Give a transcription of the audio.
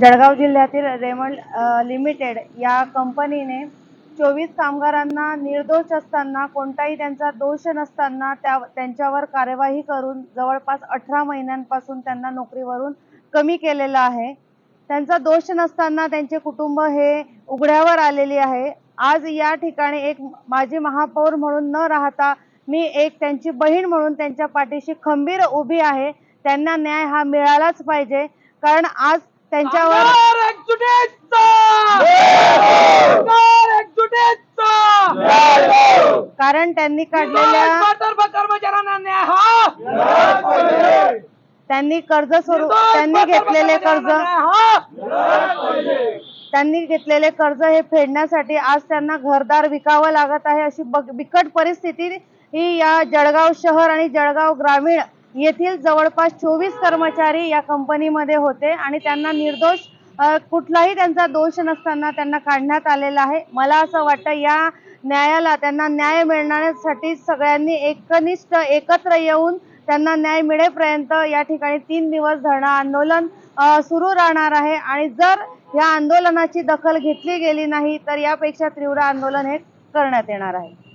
जळगाव जिल्ह्यातील Raymond limited या कंपनीने चोवीस कामगारांना निर्दोष असताना कोणताही त्यांचा दोष नसताना त्या त्यांच्यावर कार्यवाही करून जवळपास अठरा महिन्यांपासून त्यांना नोकरीवरून कमी केलेलं आहे. त्यांचा दोष नसताना त्यांचे कुटुंब हे उघड्यावर आलेली आहे. आज या ठिकाणी एक माजी महापौर म्हणून न राहता मी एक त्यांची बहीण म्हणून त्यांच्या पाठीशी खंबीर उभी आहे. त्यांना न्याय हा मिळालाच पाहिजे. कारण आज त्यांच्यावर! कारण त्यांनी काढलेल्या त्यांनी कर्ज स्वरूप त्यांनी घेतलेले कर्ज त्यांनी घेतलेले कर्ज हे फेडण्यासाठी आज त्यांना घरदार विकावं लागत आहे अशी बिकट परिस्थिती ही या जळगाव शहर आणि जळगाव ग्रामीण येथील जवळपास चोवीस कर्मचारी या कंपनीमध्ये होते आणि त्यांना निर्दोष कुठलाही त्यांचा दोष नसताना त्यांना काढण्यात आलेला आहे. मला असं वाटतं या न्यायाला त्यांना न्याय मिळण्यासाठी सगळ्यांनी एकनिष्ठ एकत्र येऊन त्यांना न्याय मिळेपर्यंत या ठिकाणी तीन दिवस धरणं आंदोलन सुरू राहणार आहे. आणि जर या आंदोलनाची दखल घेतली गेली नाही तर यापेक्षा तीव्र आंदोलन हे करण्यात येणार आहे.